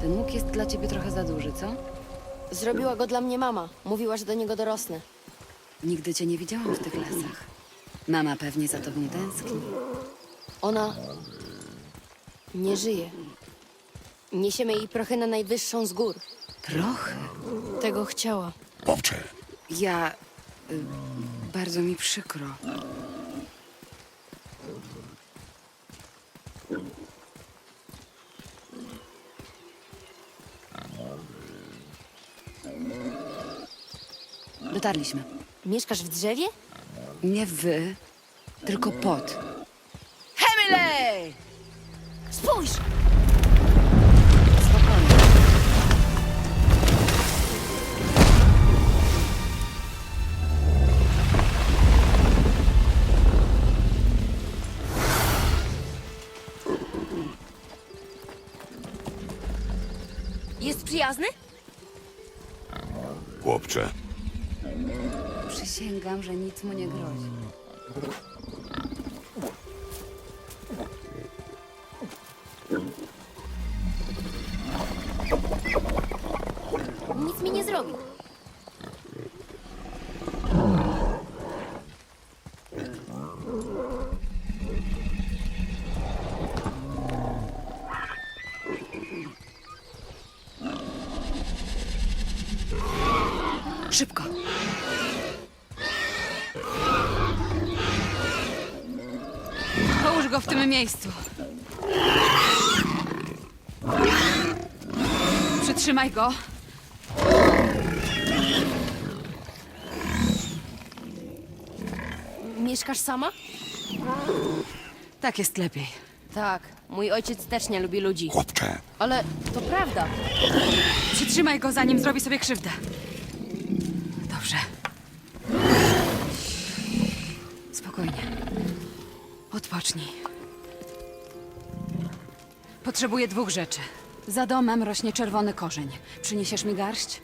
Ten łuk jest dla ciebie trochę za duży, co? Zrobiła go dla mnie mama. Mówiła, że do niego dorosnę. Nigdy cię nie widziałam w tych lasach. Mama pewnie za tobą tęskni. Ona nie żyje. Niesiemy jej prochy na najwyższą z gór. Trochę. Tego chciała. Chłopcze, Ja... Y, bardzo mi przykro. Dotarliśmy. Mieszkasz w drzewie? Nie wy, tylko pot. Hemiley! Spójrz! Spokojnie. Jest przyjazny? chłopcze. Przysięgam, że nic mu nie grozi. Nic mi nie zrobi. Szybko. Połóż go w tym miejscu. Przytrzymaj go. Mieszkasz sama? Tak jest lepiej. Tak. Mój ojciec też nie lubi ludzi. Chłopcze, Ale to prawda. Przytrzymaj go, zanim zrobi sobie krzywdę. Spokojnie. Odpocznij. Potrzebuję dwóch rzeczy. Za domem rośnie czerwony korzeń. Przyniesiesz mi garść?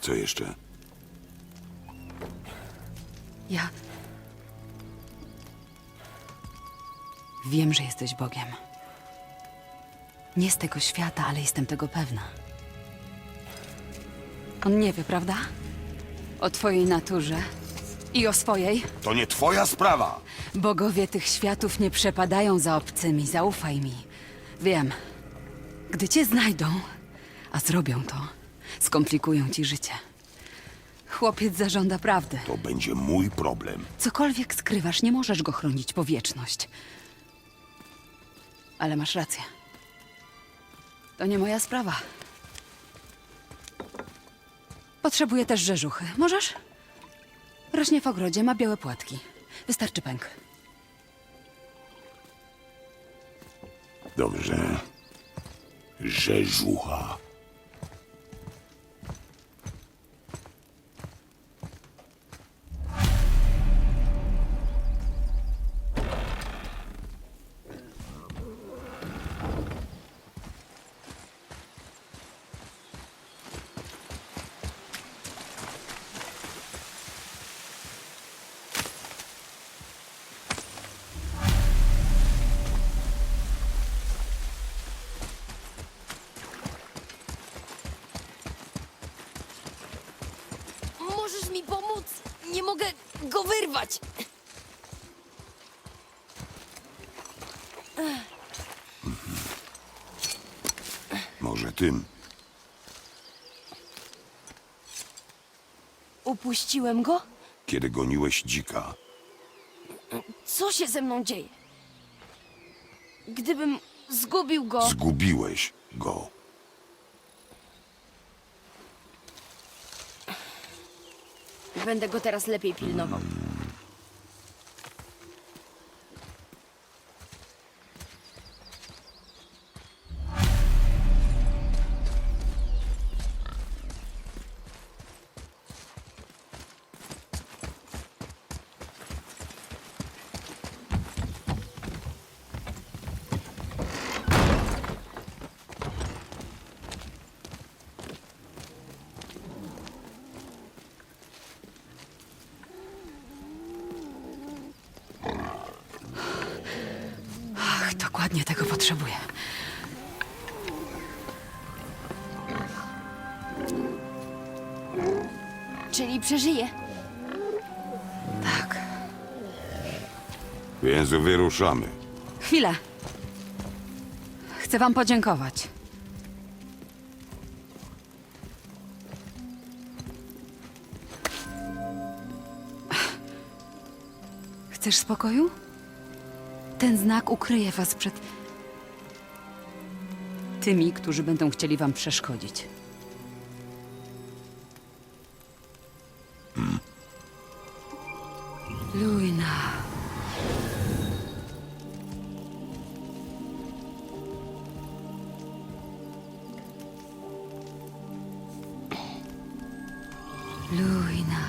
co jeszcze? Ja. Wiem, że jesteś Bogiem. Nie z tego świata, ale jestem tego pewna. On nie wie, prawda? O twojej naturze i o swojej. To nie twoja sprawa. Bogowie tych światów nie przepadają za obcymi, zaufaj mi. Wiem. Gdy cię znajdą, a zrobią to, skomplikują ci życie. Chłopiec zażąda prawdy. To będzie mój problem. Cokolwiek skrywasz, nie możesz go chronić po wieczność. Ale masz rację. To nie moja sprawa. Potrzebuję też rzeżuchy. Możesz? Rośnie w ogrodzie, ma białe płatki. Wystarczy pęk. Dobrze. Rzeżucha. Możesz mi pomóc? Nie mogę go wyrwać. Może tym. Upuściłem go? Kiedy goniłeś dzika. Co się ze mną dzieje? Gdybym zgubił go. Zgubiłeś go. Będę go teraz lepiej pilnował. Dokładnie tego potrzebuję. Czyli przeżyje. Tak. Więc wyruszamy. Chwilę. Chcę wam podziękować. Chcesz spokoju? Ten znak ukryje was przed tymi, którzy będą chcieli wam przeszkodzić. Luina. Luina.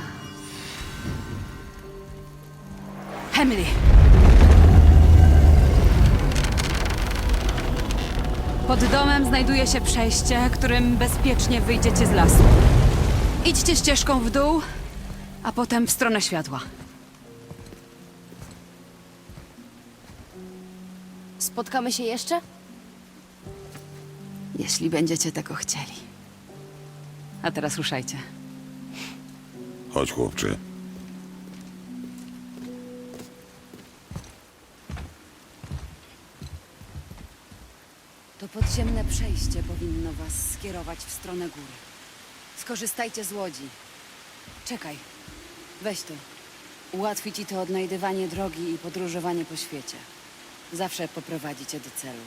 Emily. Pod domem znajduje się przejście, którym bezpiecznie wyjdziecie z lasu. Idźcie ścieżką w dół, a potem w stronę światła. Spotkamy się jeszcze? Jeśli będziecie tego chcieli. A teraz ruszajcie. Chodź, chłopcze. Podziemne przejście powinno was skierować w stronę góry. Skorzystajcie z łodzi. Czekaj. Weź to. Ułatwi ci to odnajdywanie drogi i podróżowanie po świecie. Zawsze poprowadzi cię do celu.